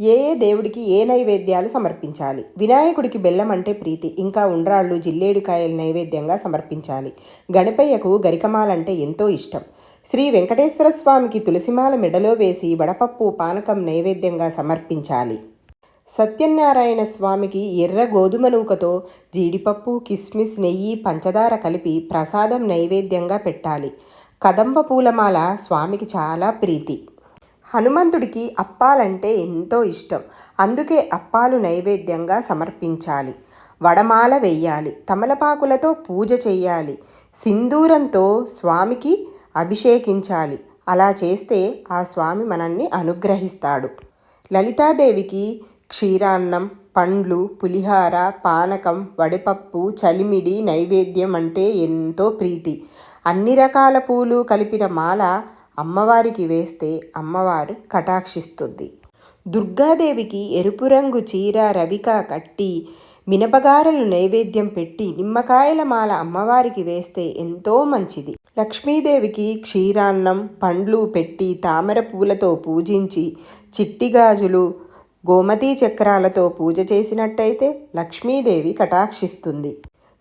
ఏ ఏ దేవుడికి ఏ నైవేద్యాలు సమర్పించాలి? వినాయకుడికి బెల్లం అంటే ప్రీతి ఇంకా ఉండ్రాళ్ళు జిల్లేడుకాయలు నైవేద్యంగా సమర్పించాలి. గణపయ్యకు గరికమాలంటే ఎంతో ఇష్టం. శ్రీ వెంకటేశ్వర స్వామికి తులసిమాల మెడలో వేసి వడపప్పు పానకం నైవేద్యంగా సమర్పించాలి. సత్యనారాయణ స్వామికి ఎర్ర గోధుమ నూకతో జీడిపప్పు కిస్మిస్ నెయ్యి పంచదార కలిపి ప్రసాదం నైవేద్యంగా పెట్టాలి. కదంబ పూలమాల స్వామికి చాలా ప్రీతి. హనుమంతుడికి అప్పాలంటే ఎంతో ఇష్టం. అందుకే అప్పాలు నైవేద్యంగా సమర్పించాలి. వడమాల వెయ్యాలి. తమలపాకులతో పూజ చేయాలి సింధూరంతో స్వామికి అభిషేకించాలి. అలా చేస్తే ఆ స్వామి మనల్ని అనుగ్రహిస్తాడు. లలితాదేవికి క్షీరాన్నం పండ్లు పులిహార పానకం వడిపప్పు చలిమిడి నైవేద్యం అంటే ఎంతో ప్రీతి. అన్ని రకాల పూలు కలిపిన మాల అమ్మవారికి వేస్తే అమ్మవారు కటాక్షిస్తుంది. దుర్గాదేవికి ఎరుపు రంగు చీర రవిక కట్టి మినపగారలు నైవేద్యం పెట్టి నిమ్మకాయల మాల అమ్మవారికి వేస్తే ఎంతో మంచిది. లక్ష్మీదేవికి క్షీరాన్నం పండ్లు పెట్టి తామర పూలతో పూజించి చిట్టిగాజులు గోమతీ చక్రాలతో పూజ చేసినట్టయితే లక్ష్మీదేవి కటాక్షిస్తుంది.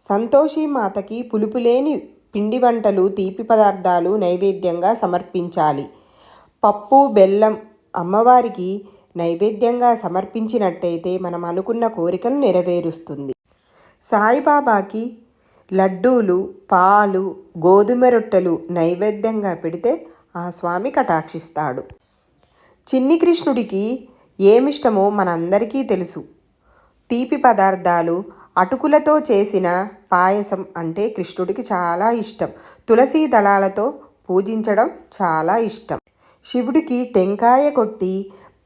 సంతోషి మాతకి పులుపు లేని పిండి వంటలు తీపి పదార్థాలు నైవేద్యంగా సమర్పించాలి. పప్పు బెల్లం అమ్మవారికి నైవేద్యంగా సమర్పించినట్టయితే మనం అనుకున్న కోరికను నెరవేరుస్తుంది. సాయిబాబాకి లడ్డూలు పాలు గోధుమ రొట్టెలు నైవేద్యంగా పెడితే ఆ స్వామి కటాక్షిస్తాడు. చిన్ని కృష్ణుడికి ఏమిష్టమో మనందరికీ తెలుసు. తీపి పదార్థాలు అటుకులతో చేసిన పాయసం అంటే కృష్ణుడికి చాలా ఇష్టం. తులసి దళాలతో పూజించడం చాలా ఇష్టం. శివుడికి టెంకాయ కొట్టి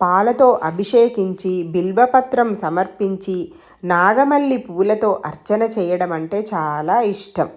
పాలతో అభిషేకించి బిల్వపత్రం సమర్పించి నాగమల్లి పూలతో అర్చన చేయడం అంటే చాలా ఇష్టం.